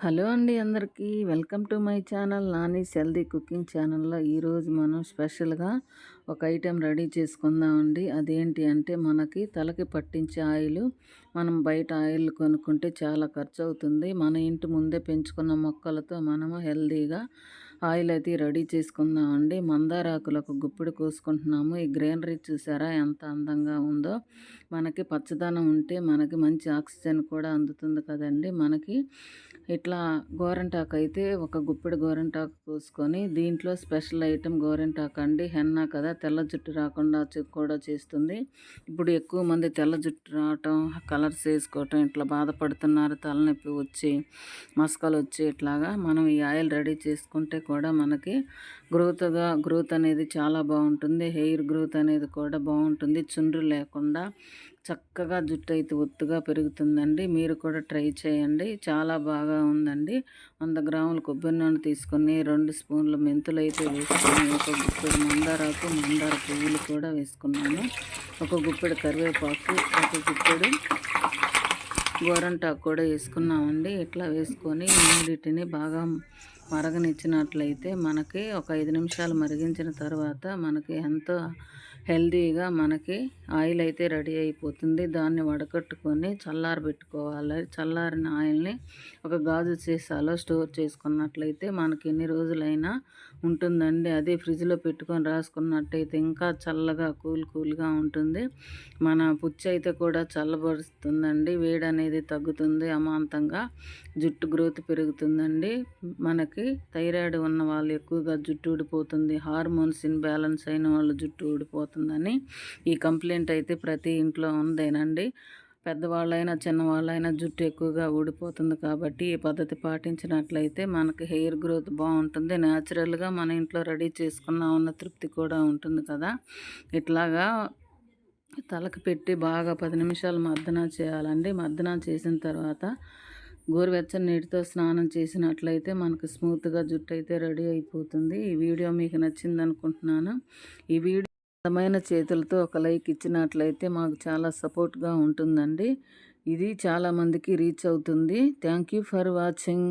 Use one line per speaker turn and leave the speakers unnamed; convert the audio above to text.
Hello అండి అందరికీ. Welcome to my channel Nani healthy cooking ఛానల్లో ఈరోజు మనం స్పెషల్గా ఒక ఐటెం రెడీ చేసుకుందామండి. అదేంటి అంటే మనకి తలకి పట్టించే ఆయిల్ మనం బయట ఆయిల్ కొనుక్కుంటే చాలా ఖర్చు అవుతుంది మన ఇంటి ముందే పెంచుకున్న మొక్కలతో మనము హెల్దీగా ఆయిల్ అయితే రెడీ చేసుకుందామండి మందారాకులకు గుప్పిడి కోసుకుంటున్నాము. ఈ గ్రీనరీ చూసారా? ఎంత అందంగా ఉందో. మనకి పచ్చదనం ఉంటే మనకి మంచి ఆక్సిజన్ కూడా అందుతుంది కదండి. మనకి ఇట్లా గోరంటాకు అయితే ఒక గుప్పిడి గోరంటాకు కోసుకొని దీంట్లో స్పెషల్ ఐటెం గోరంటాకు అండి. హెన్నా కదా తెల్ల జుట్టు రాకుండా కూడా చేస్తుంది. ఇప్పుడు ఎక్కువ మంది తెల్ల జుట్టు రావటం కలర్స్ వేసుకోవటం ఇట్లా బాధపడుతున్నారు. తలనొప్పి వచ్చి మసకలు వచ్చి ఇట్లాగా మనం ఈ ఆయిల్ రెడీ చేసుకుంటే కూడా మనకి గ్రోత్గా గ్రోత్ అనేది చాలా బాగుంటుంది. హెయిర్ గ్రోత్ అనేది కూడా బాగుంటుంది. చుండ్రు లేకుండా చక్కగా జుట్టు అయితే ఒత్తుగా పెరుగుతుందండి. మీరు కూడా ట్రై చేయండి. చాలా బాగా ఉందండి. వంద గ్రాముల కొబ్బరి నూనె తీసుకొని రెండు స్పూన్లు మెంతులు అయితే వేసుకొని ఒక గుప్పెడు మందారాకు మందార పువ్వులు కూడా వేసుకున్నాను. ఒక గుప్పెడు కరివేపాకు ఒక గుప్పెడు గోరంటాకు కూడా వేసుకున్నామండి. ఇట్లా వేసుకొని మూడింటిని బాగా మరగనిచ్చినట్లయితే మనకి ఒక ఐదు నిమిషాలు మరిగించిన తర్వాత మనకి ఎంతో హెల్దీగా మనకి ఆయిల్ అయితే రెడీ అయిపోతుంది. దాన్ని వడకట్టుకొని చల్లారబెట్టుకోవాలి చల్లారిన ఆయిల్ని ఒక గాజు సీసాలో స్టోర్ చేసుకున్నట్లయితే మనకి ఎన్ని రోజులైనా ఉంటుందండి. అదే ఫ్రిడ్జ్లో పెట్టుకొని రాసుకున్నట్టయితే ఇంకా చల్లగా కూల్ కూల్గా ఉంటుంది. మన పుచ్చి అయితే కూడా చల్లబరుస్తుందండి. వేడి అనేది తగ్గుతుంది అమాంతంగా. జుట్టు గ్రోత్ పెరుగుతుందండి. మనకి థైరాయిడ్ ఉన్న వాళ్ళు ఎక్కువగా జుట్టు ఊడిపోతుంది. హార్మోన్స్ ఇన్బ్యాలెన్స్ అయిన వాళ్ళు జుట్టు ఊడిపోతుంది అవుతుందని ఈ కంప్లైంట్ అయితే ప్రతి ఇంట్లో ఉందేనండి. పెద్దవాళ్ళైనా చిన్నవాళ్ళైనా జుట్టు ఎక్కువగా ఊడిపోతుంది కాబట్టి ఈ పద్ధతి పాటించినట్లయితే మనకి హెయిర్ గ్రోత్ బాగుంటుంది. న్యాచురల్గా మన ఇంట్లో రెడీ చేసుకున్న ఉన్న తృప్తి కూడా ఉంటుంది కదా. ఇట్లాగా తలకు పెట్టి బాగా పది నిమిషాలు మర్దన చేయాలండి. మర్దన చేసిన తర్వాత గోరువెచ్చని నీటితో స్నానం చేసినట్లయితే మనకు స్మూత్గా జుట్టు అయితే రెడీ అయిపోతుంది. ఈ వీడియో మీకు నచ్చింది అనుకుంటున్నాను ఈ వీడియో అందమైన చేతులతో ఒక లైక్ ఇచ్చినట్లయితే మాకు చాలా సపోర్ట్గా ఉంటుందండి. ఇది చాలామందికి రీచ్ అవుతుంది. Thank you for watching.